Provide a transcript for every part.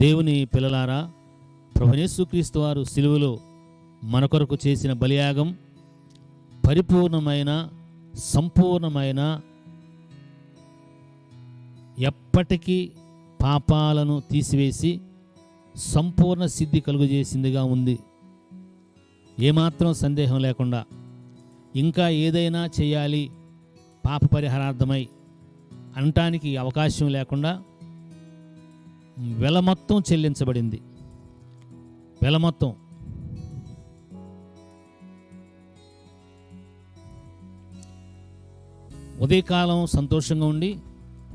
దేవుని పిల్లలారా ప్రభునేసుక్రీస్తు వారు సిలువలో మన కొరకు చేసిన బలియాగం పరిపూర్ణమైన సంపూర్ణమైన ఎప్పటికీ పాపాలను తీసివేసి సంపూర్ణ సిద్ధి కలుగజేసిందిగా ఉంది. ఏమాత్రం సందేహం లేకుండా ఇంకా ఏదైనా చేయాలి పాప పరిహారార్థమై అనటానికి అవకాశం లేకుండా వెల మొత్తం చెల్లించబడింది. వెల మొత్తం. ఉదయకాలం సంతోషంగా ఉండి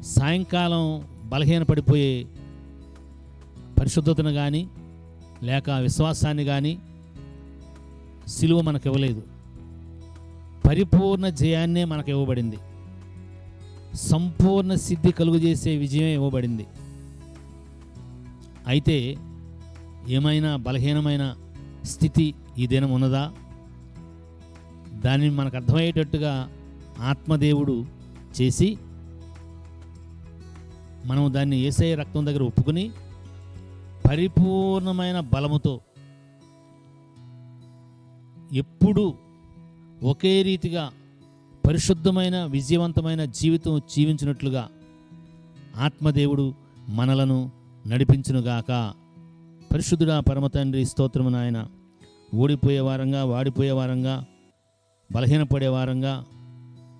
సాయంకాలం బలహీనపడిపోయే పరిశుద్ధతను కానీ లేక విశ్వాసాన్ని కానీ సిలువ మనకు ఇవ్వలేదు పరిపూర్ణ జయాన్నే మనకు ఇవ్వబడింది సంపూర్ణ సిద్ధి కలుగజేసే విజయం ఇవ్వబడింది. అయితే ఏమైనా బలహీనమైన స్థితి ఈ దినం ఉన్నదా? దానిని మనకు అర్థమయ్యేటట్టుగా ఆత్మదేవుడు చేసి మనం దాన్ని ఏసఐ రక్తం దగ్గర ఒప్పుకుని పరిపూర్ణమైన బలముతో ఎప్పుడు ఒకే రీతిగా పరిశుద్ధమైన విజయవంతమైన జీవితం జీవించినట్లుగా ఆత్మదేవుడు మనలను నడిపించునుగాక. పరిశుద్ధుడా పరమ తండ్రి స్తోత్రము నాయన. ఓడిపోయే వారంగా వాడిపోయే వారంగా బలహీనపడే వారంగా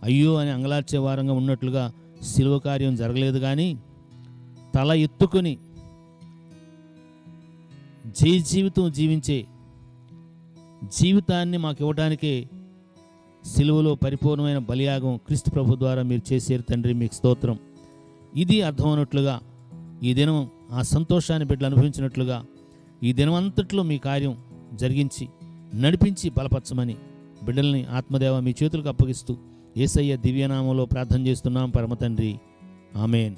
అయ్యో అని అంగలార్చే వారంగా ఉన్నట్లుగా శిలువ కార్యం జరగలేదు కానీ తల ఎత్తుకొని జై జీవితం జీవించే జీవితాన్ని మాకు ఇవ్వడానికి సిలువలో పరిపూర్ణమైన బలియాగం క్రీస్తు ప్రభు ద్వారా మీరు చేసేరు తండ్రి మీకు స్తోత్రం. ఇది అర్థమైనట్లుగా ఈ దినం ఆ సంతోషాన్ని బిడ్డలు అనుభవించినట్లుగా ఈ దినం అంతట్లో మీ కార్యం జరిగించి నడిపించి బలపరచమని బిడ్డల్ని ఆత్మదేవ మీ చేతులకు అప్పగిస్తూ ఏసయ్య దివ్యనామంలో ప్రార్థన చేస్తున్నాం పరమతండ్రి. ఆమెన్.